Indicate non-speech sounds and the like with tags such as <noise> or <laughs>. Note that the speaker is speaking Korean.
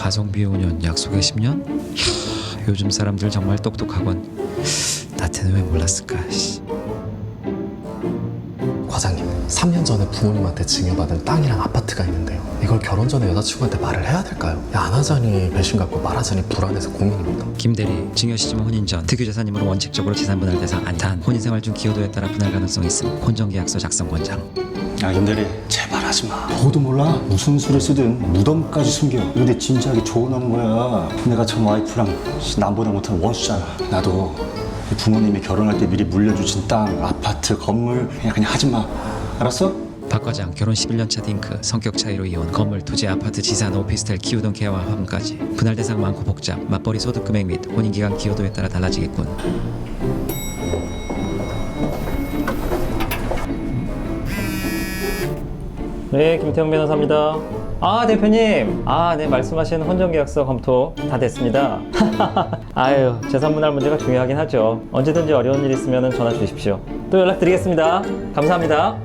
가성비 5년 약속의 10년? 캬, 요즘 사람들 정말 똑똑하군 나한테는 왜 몰랐을까 씨. 과장님, 3년 전에 부모님한테 증여받은 땅이랑 아파트가 있는데요. 이걸 결혼 전에 여자친구한테 말을 해야 될까요? 야, 안 하자니 배신 같고 말하자니 불안해서 고민입니다. 김대리 증여 시점 혼인 전 특유 재산임으로 원칙적으로 재산 분할 대상 아니 단 혼인 생활 중 기여도에 따라 분할 가능성이 있음 혼전계약서 작성 권장 야 김대리 하지 마. 너도 몰라? 무슨 수를 쓰든 무덤까지 숨겨. 내 진지하게 조언하는 거야. 내가 전 와이프랑 씨, 남보다 못한 원수잖아. 나도 이 부모님이 결혼할 때 미리 물려주신 땅 아파트 건물 그냥 그냥 하지 마. 알았어? 박 과장 결혼 11년차 딩크 성격 차이로 이혼 건물 토지 아파트 지산 오피스텔 키우던 개와 화분까지. 분할 대상 많고 복잡 맞벌이 소득 금액 및 혼인 기간 기여도에 따라 달라지겠군 네, 김태형 변호사입니다. 아, 대표님. 아, 네, 말씀하신 혼전계약서 검토 다 됐습니다. <laughs> 아유, 재산분할 문제가 중요하긴 하죠. 언제든지 어려운 일 있으면 전화 주십시오. 또 연락드리겠습니다. 감사합니다.